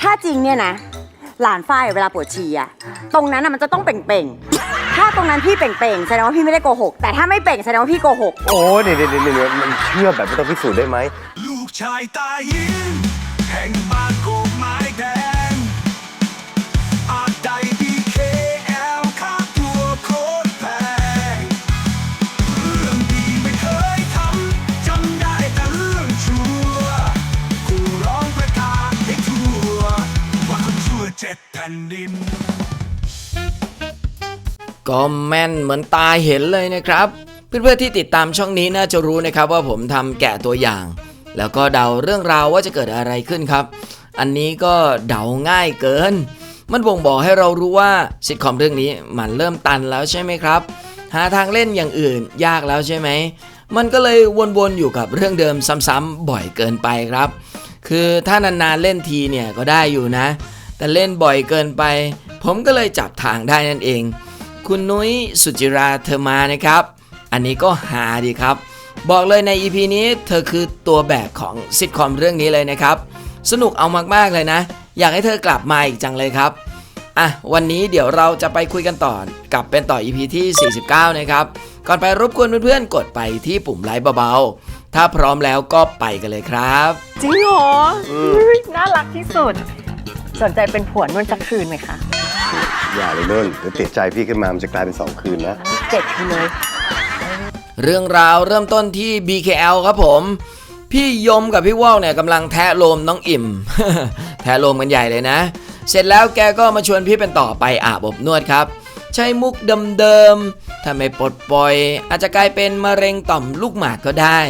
ถ้าจริงเนี่ยนะ หลานฝ้ายเวลาปวดฉี่อะตรงนั้นอะมันจะต้องเป่งๆ ถ้าตรงนั้นพี่เป่งๆแสดงว่าพี่ไม่ได้โกหก แต่ถ้าไม่เป่งแสดงว่าพี่โกหก โอ้นี่นี่นี่นี่มันเชื่อแบบไม่ต้องพิสูจน์ได้ไหม ลูกชายตายิงแห่ง ก็แม่นเหมือนตาเห็นเลยนะครับ เพื่อนๆที่ติดตามช่องนี้น่าจะรู้นะครับว่าผมทำแกะตัวอย่าง แล้วก็เดาเรื่องราวว่าจะเกิดอะไรขึ้นครับ อันนี้ก็เดาง่ายเกิน มันบ่งบอกให้เรารู้ว่าซิทคอมเรื่องนี้มันเริ่มตันแล้วใช่ไหมครับ หาทางเล่นอย่างอื่นยากแล้วใช่ไหมมันก็เลยวนๆอยู่กับเรื่องเดิมซ้ำๆบ่อยเกินไปครับ คือถ้านานๆเล่นทีเนี่ยก็ได้อยู่นะ แต่เล่นบ่อยเกินไป ผมก็เลยจับทางได้นั่นเอง คุณนุ้ยสุจิราเธอมานะครับ อันนี้ก็หาดีครับ บอกเลยใน EP นี้เธอคือตัวแบกของซิทคอมเรื่องนี้เลยนะครับ สนุกเอามากๆเลยนะ อยากให้เธอกลับมาอีกจังเลยครับอะวันนี้เดี๋ยวเราจะไปคุยกันต่อกับเป็นต่อ EP ที่ 49 นะครับ ก่อนไปรบกวนเพื่อนๆ กดไปที่ปุ่มไลค์เบาๆ ถ้าพร้อมแล้วก็ไปกันเลยครับ จริงเหรออน่ารักที่สุด สนใจเป็นผัวนุ่นสักคืนไหมคะ อย่าเลยนุ่นเดี๋ยวติดใจพี่ขึ้นมา มันจะกลายเป็นสองคืนนะ เจ็ดคืนเลย เรื่องราวเริ่มต้นที่ BKL ครับผม พี่ยมกับพี่ว่าวเนี่ยกำลังแทะโลมน้องอิ่ม แทะโลมกันใหญ่เลยนะ เสร็จแล้วแกก็มาชวนพี่เป็นต่อไปอาบอบนวดครับ ใช้มุกเดิมๆถ้าไม่ปลดปล่อย อาจจะกลายเป็นมะเร็งต่อมลูกหมากก็ได้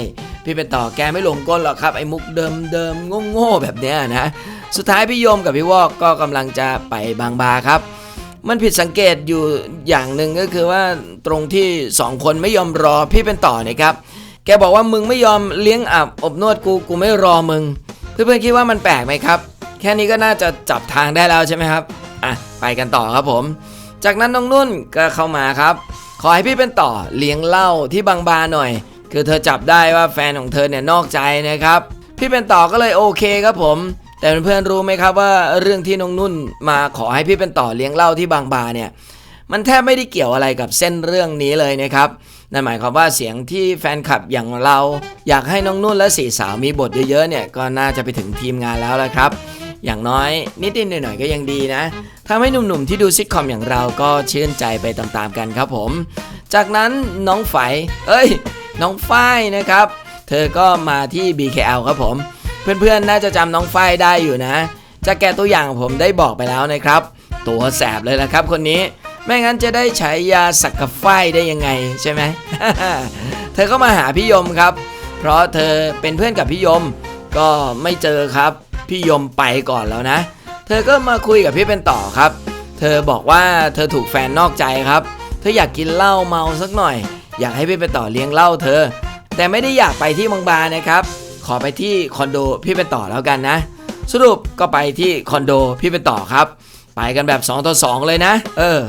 พี่เป็นต่อแกไม่หลงกลหรอกครับไอ้มุกเดิมๆโง่ๆแบบเนี้ยนะ สุดท้ายพี่ยมกับพี่วอกก็กำลังจะไปบางบาครับ มันผิดสังเกตอยู่อย่างหนึ่งก็คือว่าตรงที่สองคนไม่ยอมรอพี่เป็นต่อนะครับแกบอกว่ามึงไม่ยอมเลี้ยงอาบอบนวดกูกูไม่รอมึง เพื่อนๆคิดว่ามันแปลกไหมครับ แค่นี้ก็น่าจะจับทางได้แล้วใช่ไหมครับอะไปกันต่อครับผม จากนั้นน้องนุ่นก็เข้ามาครับ ขอให้พี่เป็นต่อเลี้ยงเหล้าที่บางบาหน่อย คือเธอจับได้ว่าแฟนของเธอเนี่ยนอกใจนะครับ พี่เป็นต่อก็เลยโอเคครับผม แต่เพื่อนๆรู้ไหมครับว่าเรื่องที่น้องนุ่นมาขอให้พี่เป็นต่อเลี้ยงเหล้าที่บางบาเนี่ยมันแทบไม่ได้เกี่ยวอะไรกับเส้นเรื่องนี้เลยนะครับนั่นหมายความว่าเสียงที่แฟนคลับอย่างเรา อยากให้น้องนุ่นและสี่สาวมีบทเยอะๆเนี่ยก็น่าจะไปถึงทีมงานแล้วละครับ อย่างน้อยนิดๆหน่อยๆก็ยังดีนะทำให้หนุ่มๆที่ดูซิทคอมอย่างเราก็ชื่นใจไปตามๆกันครับผม จากนั้นน้องไฝเอ้ย น้องฝ้ายนะครับ เธอก็มาที่ BKL ครับผม เพื่อนๆ น่าจะจำน้องฝ้ายได้อยู่นะ จากแกตัวอย่างผมได้บอกไปแล้วนะครับ ตัวแสบเลยละครับคนนี้ ไม่งั้นจะได้ฉายาสักกะฝ้ายได้ยังไงใช่ไหม เธอก็มาหาพี่ยมครับ เพราะเธอเป็นเพื่อนกับพี่ยม ก็ไม่เจอครับ พี่ยมไปก่อนแล้วนะ เธอก็มาคุยกับพี่เป็นต่อครับ เธอบอกว่าเธอถูกแฟนนอกใจครับ เธออยากกินเหล้าเมาสักหน่อย อยากให้พี่เป็นต่อเลี้ยงเหล้าเธอ แต่ไม่ได้อยากไปที่บางบานะครับ ขอไปที่คอนโดพี่เป็นต่อแล้วกันนะ สรุปก็ไปที่คอนโดพี่เป็นต่อครับ ไปกันแบบ2ต่อ2เลยนะ เออ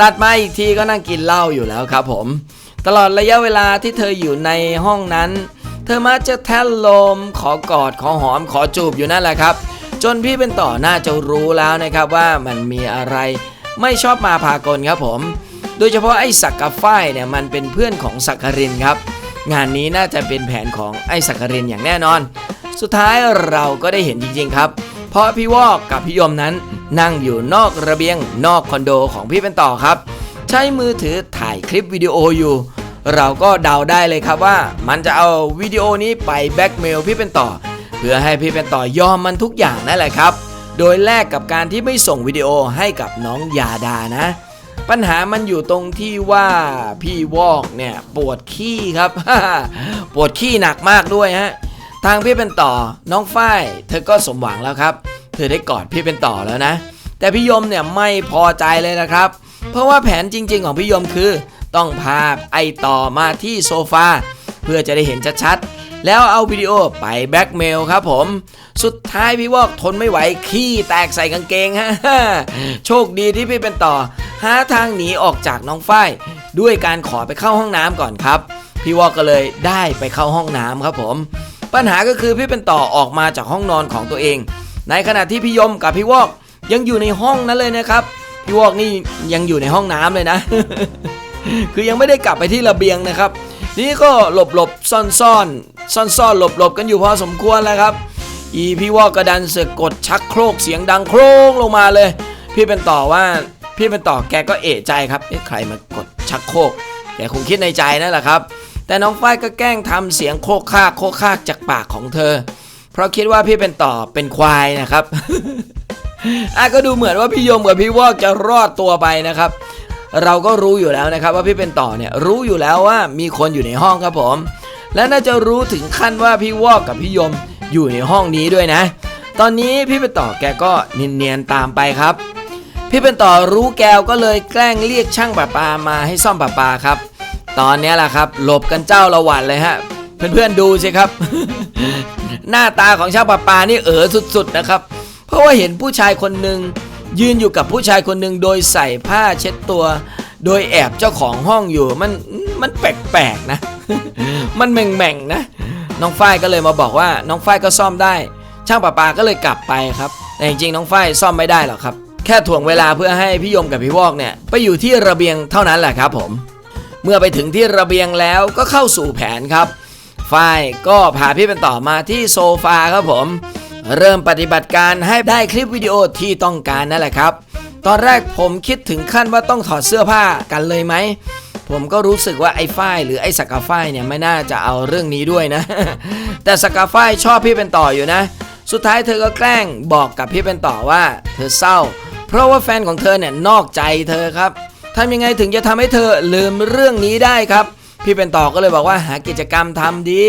ตัดมาอีกทีก็นั่งกินเหล้าอยู่แล้วครับผม ตลอดระยะเวลาที่เธออยู่ในห้องนั้น เธอมักจะแทะลม ขอกอดขอหอมขอจูบอยู่นั่นแหละครับ จนพี่เป็นต่อน่าจะรู้แล้วนะครับว่ามันมีอะไร ไม่ชอบมาพากลครับผม โดยเฉพาะไอ้สักกะฝ้ายเนี่ยมันเป็นเพื่อนของสักกรินครับ งานนี้น่าจะเป็นแผนของไอ้สักกรินอย่างแน่นอน สุดท้ายเราก็ได้เห็นจริงๆครับ เพราะพี่วอกกับพี่ยมนั้น นั่งอยู่นอกระเบียงนอกคอนโดของพี่เป็นต่อครับ ใช้มือถือถ่ายคลิปวิดีโออยู่ เราก็เดาได้เลยครับว่า มันจะเอาวิดีโอนี้ไปแบ็กเมลพี่เป็นต่อ เพื่อให้พี่เป็นต่อยอมมันทุกอย่างนั่นแหละครับ โดยแลกกับการที่ไม่ส่งวิดีโอให้กับน้องยาดานะ ปัญหามันอยู่ตรงที่ว่าพี่วอกเนี่ยปวดขี้ครับ ปวดขี้หนักมากด้วยฮะ ทางพี่เป็นต่อน้องฝ้ายเธอก็สมหวังแล้วครับ เธอได้กอดพี่เป็นต่อแล้วนะ แต่พี่ยมเนี่ยไม่พอใจเลยนะครับ เพราะว่าแผนจริง ๆ ของพี่ยมคือ ต้องพาไอต่อมาที่โซฟาเพื่อจะได้เห็นชัดๆ แล้วเอาวิดีโอไปแบล็กเมลครับผม สุดท้ายพี่วอกทนไม่ไหวขี้แตกใส่กางเกงฮะโชคดีที่พี่เป็นต่อ หาทางหนีออกจากน้องฝ้ายด้วยการขอไปเข้าห้องน้ำก่อนครับ พี่วอกก็เลยได้ไปเข้าห้องน้ำครับผม ปัญหาก็คือพี่เป็นต่อออกมาจากห้องนอนของตัวเอง ในขณะที่พี่ยมกับพี่วอกยังอยู่ในห้องนั้นเลยนะครับพี่วอกนี่ยังอยู่ในห้องน้ำเลยนะ คือยังไม่ได้กลับไปที่ระเบียงนะครับ นี้ก็หลบหลบซ่อนซ่อนซ่อนซ่อนหลบหลบกันอยู่พอสมควรแล้วครับ อีพี่วอกกระดันเสกกดชักโครกเสียงดังโครกลงมาเลย พี่เป็นต่อว่าพี่เป็นต่อแกก็เอะใจครับเอ๊ะใครมากดชักโครกแกคงคิดในใจนั่นแหละครับ แต่น้องฝ้ายก็แกล้งทำเสียงโคกคากโคกคากจากปากของเธอ เพราะคิดว่าพี่เป็นต่อเป็นควายนะครับอะก็ดูเหมือนว่าพี่ยมกับพี่วอกจะรอดตัวไปนะครับ เราก็รู้อยู่แล้วนะครับว่าพี่เป็นต่อเนี่ยรู้อยู่แล้วว่ามีคนอยู่ในห้องครับผม และน่าจะรู้ถึงขั้นว่าพี่วอกกับพี่ยมอยู่ในห้องนี้ด้วยนะ ตอนนี้พี่เป็นต่อแกก็เนียนๆตามไปครับ พี่เป็นต่อรู้แกวก็เลยแกล้งเรียกช่างประปามาให้ซ่อมประปาครับ ตอนนี้แหละครับหลบกันเจ้าละหวันเลยฮะเพื่อนๆดูสิครับ หน้าตาของช่างประปานี่เอ๋อสุดๆนะครับ เพราะว่าเห็นผู้ชายคนหนึ่ง ยืนอยู่กับผู้ชายคนหนึ่งโดยใส่ผ้าเช็ดตัว โดยแอบเจ้าของห้องอยู่มันมันแปลกๆนะ มันแหม่งๆนะ น้องฝ้ายก็เลยมาบอกว่าน้องฝ้ายก็ซ่อมได้ ช่างประปาก็เลยกลับไปครับ แต่จริงๆน้องฝ้ายซ่อมไม่ได้หรอกครับ แค่ถ่วงเวลาเพื่อให้พี่ยมกับพี่วอกเนี่ยไปอยู่ที่ระเบียงเท่านั้นแหละครับผม เมื่อไปถึงที่ระเบียงแล้วก็เข้าสู่แผนครับฝ้ายก็พาพี่เป็นต่อมาที่โซฟาครับผม เริ่มปฏิบัติการให้ได้คลิปวิดีโอที่ต้องการนั่นแหละครับ ตอนแรกผมคิดถึงขั้นว่าต้องถอดเสื้อผ้ากันเลยไหม ผมก็รู้สึกว่าไอ้ฝ้ายหรือไอ้สกาฝ้ายเนี่ยไม่น่าจะเอาเรื่องนี้ด้วยนะ แต่สกาฝ้ายชอบพี่เป็นต่ออยู่นะ สุดท้ายเธอก็แกล้งบอกกับพี่เป็นต่อว่า เธอเศร้า เพราะว่าแฟนของเธอเนี่ยนอกใจเธอครับทำยังไงถึงจะทำให้เธอลืมเรื่องนี้ได้ครับ พี่เป็นต่อก็เลยบอกว่าหากิจกรรมทำดี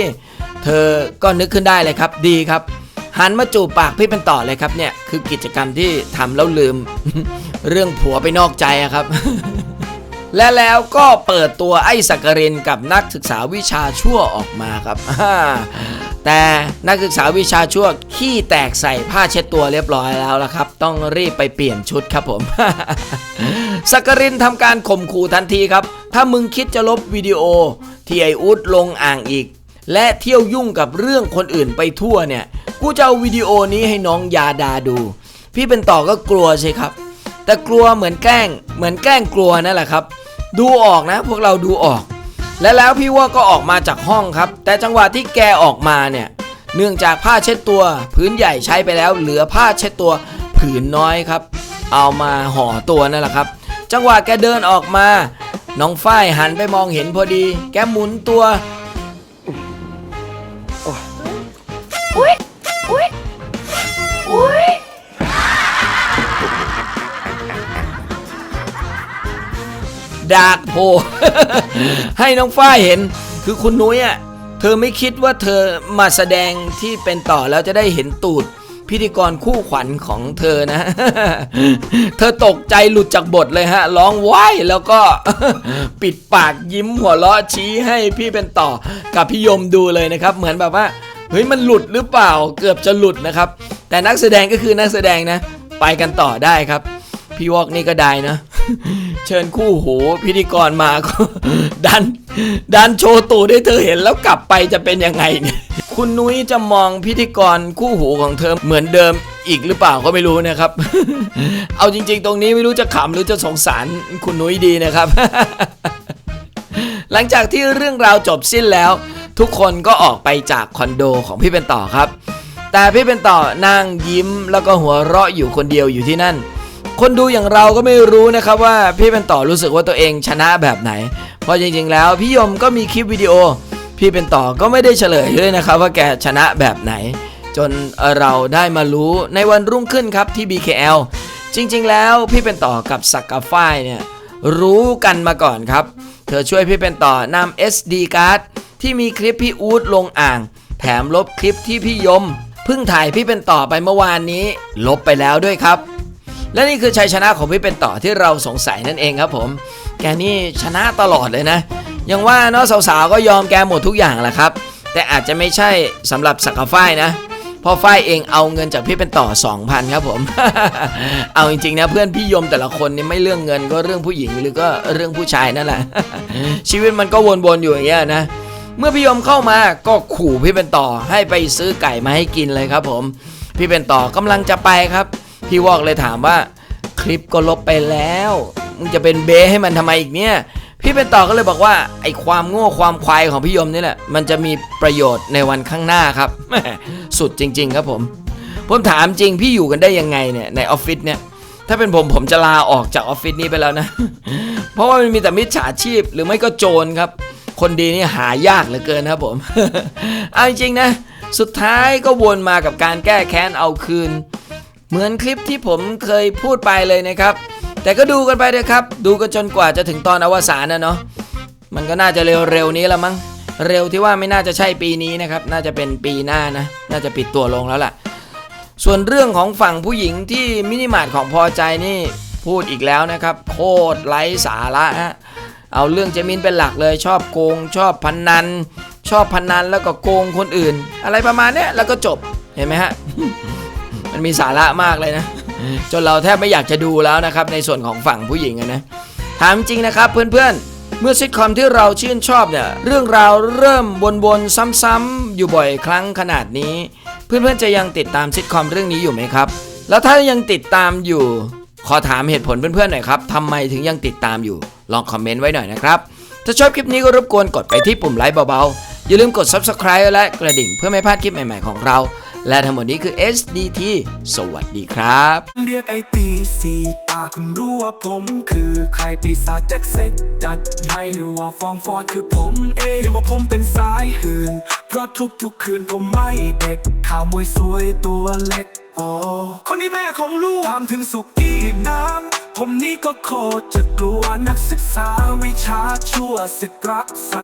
เธอก็นึกขึ้นได้เลยครับดีครับ หันมาจูบปากพี่เป็นต่อเลยครับเนี่ยคือกิจกรรมที่ทำแล้วลืม เรื่องผัวไปนอกใจอะครับ และแล้วก็เปิดตัวไอ้สักกรินกับนักศึกษาวิชาชั่วออกมาครับแต่นักศึกษาวิชาชั่วขี้แตกใส่ผ้าเช็ดตัวเรียบร้อยแล้วละครับ ต้องรีบไปเปลี่ยนชุดครับผมสักกรินทำการข่มขู่ทันทีครับ ถ้ามึงคิดจะลบวิดีโอที่ไออุดลงอ่างอีก และเที่ยวยุ่งกับเรื่องคนอื่นไปทั่วเนี่ย กูจะเอาวิดีโอนี้ให้น้องยาดาดู พี่เป็นต่อก็กลัวใช่ครับ แต่กลัวเหมือนแกล้ง เหมือนแกล้งกลัวนั่นแหละครับ ดูออกนะ พวกเราดูออก และแล้วพี่ว่าก็ออกมาจากห้องครับ แต่จังหวะที่แกออกมาเนี่ย เนื่องจากผ้าเช็ดตัว พื้นใหญ่ใช้ไปแล้ว เหลือผ้าเช็ดตัวผืนน้อยครับ เอามาห่อตัวนั่นแหละครับ จังหวะแกเดินออกมา น้องฝ้ายหันไปมองเห็นพอดี แกหมุนตัว ดากโผล่ให้น้องฝ้ายเห็น คือคุณนุ้ยอะเธอไม่คิดว่าเธอมาแสดงที่เป็นต่อแล้วจะได้เห็นตูดพิธีกรคู่ขวัญของเธอนะ เธอตกใจหลุดจากบทเลยฮะ ร้องว้ายแล้วก็ปิดปากยิ้มหัวเราะชี้ให้พี่เป็นต่อกับพี่ยมดูเลยนะครับ เหมือนแบบว่าเฮ้ยมันหลุดหรือเปล่าเกือบจะหลุดนะครับ แต่นักแสดงก็คือนักแสดงนะ ไปกันต่อได้ครับ พี่วอกนี่ก็ได้นะ เชิญคู่หูพิธีกรมาก็ดัน ดันโชว์ตูดให้เธอเห็นแล้วกลับไปจะเป็นยังไงเนี่ยคุณนุ้ยจะมองพิธีกรคู่หูของเธอเหมือนเดิมอีกหรือเปล่าก็ไม่รู้นะครับ เอาจริง ๆ ตรงนี้ไม่รู้จะขำหรือจะสงสารคุณนุ้ยดีนะครับ หลังจากที่เรื่องราวจบสิ้นแล้ว ทุกคนก็ออกไปจากคอนโดของพี่เป็นต่อครับ แต่พี่เป็นต่อนั่งยิ้มแล้วก็หัวเราะอยู่คนเดียวอยู่ที่นั่น คนดูอย่างเราก็ไม่รู้นะครับว่าพี่เป็นต่อรู้สึกว่าตัวเองชนะแบบไหน เพราะจริงๆ แล้วพี่ยมก็มีคลิปวิดีโอ พี่เป็นต่อก็ไม่ได้เฉลยด้วยนะครับ ว่าแกชนะแบบไหน จนเราได้มารู้ในวันรุ่งขึ้นครับที่ BKL จริงๆ แล้วพี่เป็นต่อกับสักกาฝ้ายเนี่ยรู้กันมาก่อนครับ เธอช่วยพี่เป็นต่อนำ SD card ที่มีคลิปพี่อูดลงอ่าง แถมลบคลิปที่พี่ยมเพิ่งถ่ายพี่เป็นต่อไปเมื่อวานนี้ ลบไปแล้วด้วยครับ และนี่คือชัยชนะของพี่เป็นต่อที่เราสงสัยนั่นเองครับผม แกนี่ชนะตลอดเลยนะ ยังว่าเนาะสาวๆก็ยอมแกหมดทุกอย่างแหละครับ แต่อาจจะไม่ใช่สำหรับสักกะฝ้ายนะเพราะฝ้ายเองเอาเงินจากพี่เป็นต่อ 2,000 ครับผม เอาจริงๆนะเพื่อนพี่ยมแต่ละคนนี่ไม่เรื่องเงินก็เรื่องผู้หญิงหรือก็เรื่องผู้ชายนั่นแหละ ชีวิตมันก็วนๆอยู่อย่างเงี้ยนะ เมื่อพี่ยมเข้ามาก็ขู่พี่เป็นต่อให้ไปซื้อไก่มาให้กินเลยครับผม พี่เป็นต่อกำลังจะไปครับ พี่วอกเลยถามว่า คลิปก็ลบไปแล้วมึงจะเป็นเบให้มันทำไมอีกเนี่ย พี่เป็นต่อก็เลยบอกว่าไอความโง่ความควายของพี่ยมนี่แหละมันจะมีประโยชน์ในวันข้างหน้าครับสุดจริง ๆ ครับผม ผมถามจริงพี่อยู่กันได้ยังไงเนี่ยในออฟฟิศเนี่ยถ้าเป็นผมผมจะลาออกจากออฟฟิศนี้ไปแล้วนะ เพราะว่ามันมีแต่มิจฉาชีพหรือไม่ก็โจรครับ คนดีนี่หายากเหลือเกินครับผม เอาจริงๆนะ สุดท้ายก็วนมากับการแก้แค้นเอาคืน เหมือนคลิปที่ผมเคยพูดไปเลยนะครับ แต่ก็ดูกันไปเลยครับ ดูกันจนกว่าจะถึงตอนอวสานนะเนาะมันก็น่าจะเร็วๆนี้ละมั้งเร็วที่ว่าไม่น่าจะใช่ปีนี้นะครับ น่าจะเป็นปีหน้านะ น่าจะปิดตัวลงแล้วล่ะ ส่วนเรื่องของฝั่งผู้หญิงที่มินิมาร์ทของพอใจนี่พูดอีกแล้วนะครับ โคตรไร้สาระฮะเอาเรื่องเจมินเป็นหลักเลยชอบโกง ชอบพนนัน ชอบพนนันแล้วก็โกงคนอื่น อะไรประมาณเนี้ยแล้วก็จบเห็นไหมฮะ มันมีสาระมากเลยนะ จนเราแทบไม่อยากจะดูแล้วนะครับ ในส่วนของฝั่งผู้หญิงนะถามจริงนะครับเพื่อนๆเมื่อซิทคอมที่เราชื่นชอบเนี่ยเรื่องราวเริ่มวนๆซ้ำๆอยู่บ่อยครั้งขนาดนี้ เพื่อนๆจะยังติดตามซิทคอมเรื่องนี้อยู่ไหมครับ แล้วถ้ายังติดตามอยู่ ขอถามเหตุผลเพื่อนๆหน่อยครับทำไมถึงยังติดตามอยู่ ลองคอมเมนต์ไว้หน่อยนะครับ ถ้าชอบคลิปนี้ก็รบกวนกดไปที่ปุ่มไลค์เบาๆอย่าลืมกด Subscribe และกระดิ่งเพื่อไม่พลาดคลิปใหม่ๆของเรา และทั้งหมดนี้คือ SDT สวัสดีครับ เรียกไอตีสีตาคุณรู้ว่าผมคือใครปีศาจแจ็คเซ็ตจัดให้หรือว่าฟองฟอดคือผมเองว่าผมเป็นสายหื่นเพราะทุกๆคืนผมไม่เด็กข่าวมวยสวยตัวเล็กโอ้คนนี้แม่ของลูกตามถึงสุกี้น้ำผมนี่ก็โคตรจะกลัวนักศึกษาวิชาชั่วสิทธรักษา